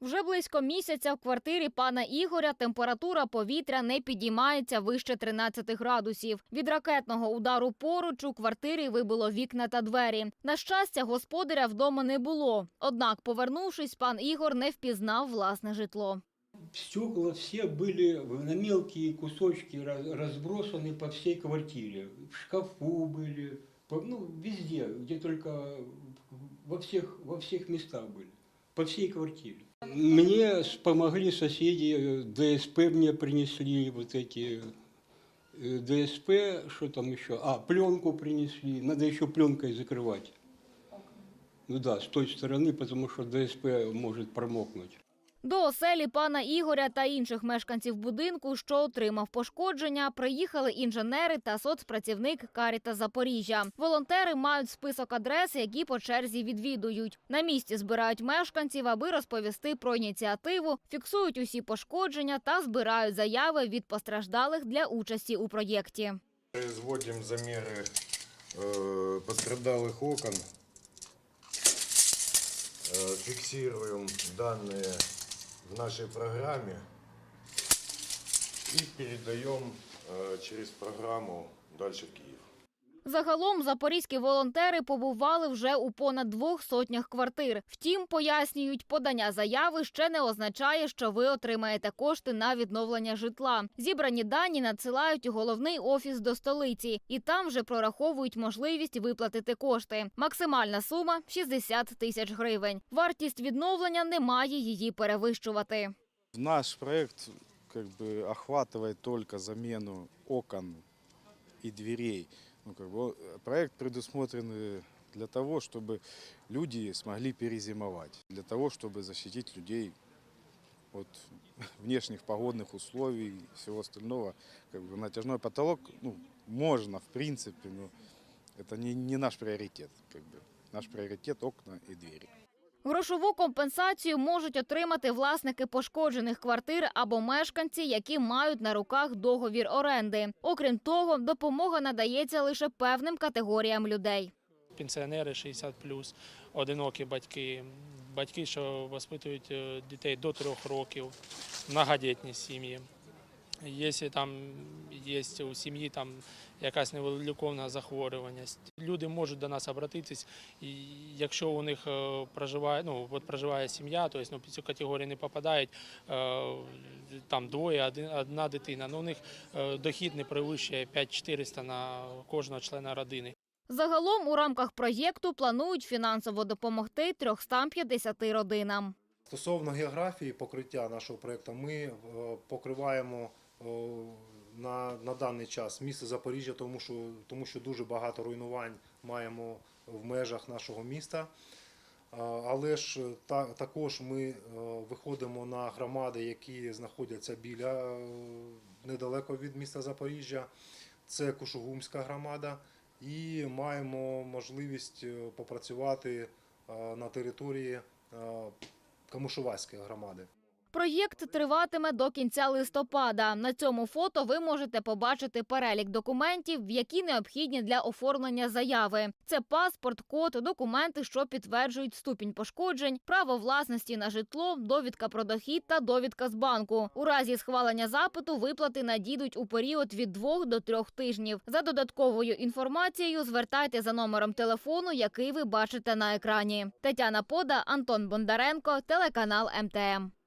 Вже близько місяця в квартирі пана Ігоря температура повітря не підіймається вище 13 градусів. Від ракетного удару поруч у квартирі вибило вікна та двері. На щастя, господаря вдома не було. Однак, повернувшись, пан Ігор не впізнав власне житло. Стекла все были на мелкие кусочки раз- разбросаны по всей квартире. В шкафу были, по- ну, везде, где только во всех, во всех местах были. По всей квартире. Мне с- помогли соседи, э, ДСП мне принесли вот эти э, ДСП, что там еще? А, пленку принесли, надо еще пленкой закрывать. Ну да, с той стороны, потому что ДСП может промокнуть. До оселі пана Ігоря та інших мешканців будинку, що отримав пошкодження, приїхали інженери та соцпрацівник Каріта Запоріжжя. Волонтери мають список адрес, які по черзі відвідують. На місці збирають мешканців, аби розповісти про ініціативу, фіксують усі пошкодження та збирають заяви від постраждалих для участі у проєкті. Производим замеры э, пострадалых окон, Э, фиксируем данные в нашей программе и передаем э, через программу дальше в Киев. Загалом запорізькі волонтери побували вже у понад двох сотнях квартир. Втім, пояснюють, подання заяви ще не означає, що ви отримаєте кошти на відновлення житла. Зібрані дані надсилають у головний офіс до столиці, і там вже прораховують можливість виплатити кошти. Максимальна сума 60 тисяч гривень. Вартість відновлення не має її перевищувати. Наш проект как бы охватывает только замену окон и дверей. Ну, как бы, о- проект предусмотрен э, для того, чтобы люди смогли перезимовать, для того, чтобы защитить людей от внешних погодных условий и всего остального. Как бы натяжной потолок, ну, можно, в принципе, но это не, не наш приоритет. Как бы. Наш приоритет окна и двери. Грошову компенсацію можуть отримати власники пошкоджених квартир або мешканці, які мають на руках договір оренди. Окрім того, допомога надається лише певним категоріям людей. пенсіонери 60 одинокі батьки, батьки, що воспитують е, дітей до трьох років, многодітні сім'ї. Якщо там є у сім'ї там якась невиліковна захворюваність, люди можуть до нас звернутися, і якщо у них е, проживає, ну, от проживає сім'я, то ну, під цю категорію не попадають е, там двоє, одна дитина, ну, у них е, дохід не перевищує 5400 на кожного члена родини. Загалом у рамках проєкту планують фінансово допомогти 350 родинам. Стосовно географії покриття нашого проєкту, ми покриваємо на, на даний час місто Запоріжжя, тому що, тому що дуже багато руйнувань маємо в межах нашого міста. Але ж та, також ми е, виходимо на громади, які знаходяться біля е, недалеко від міста Запоріжжя. Це Кушугумська громада, і маємо можливість е, попрацювати на території е, громади. Проєкт триватиме до кінця листопада. На цьому фото ви можете побачити перелік документів, які необхідні для оформлення заяви. Це паспорт, код, документи, що підтверджують ступінь пошкоджень, право власності на житло, довідка про дохід та довідка з банку. У разі схвалення запиту виплати надійдуть у період від двох до трьох тижнів. За додатковою інформацією звертайте за номером телефону, який ви бачите на екрані. Тетяна Пода, Антон Бондаренко, телеканал МТМ.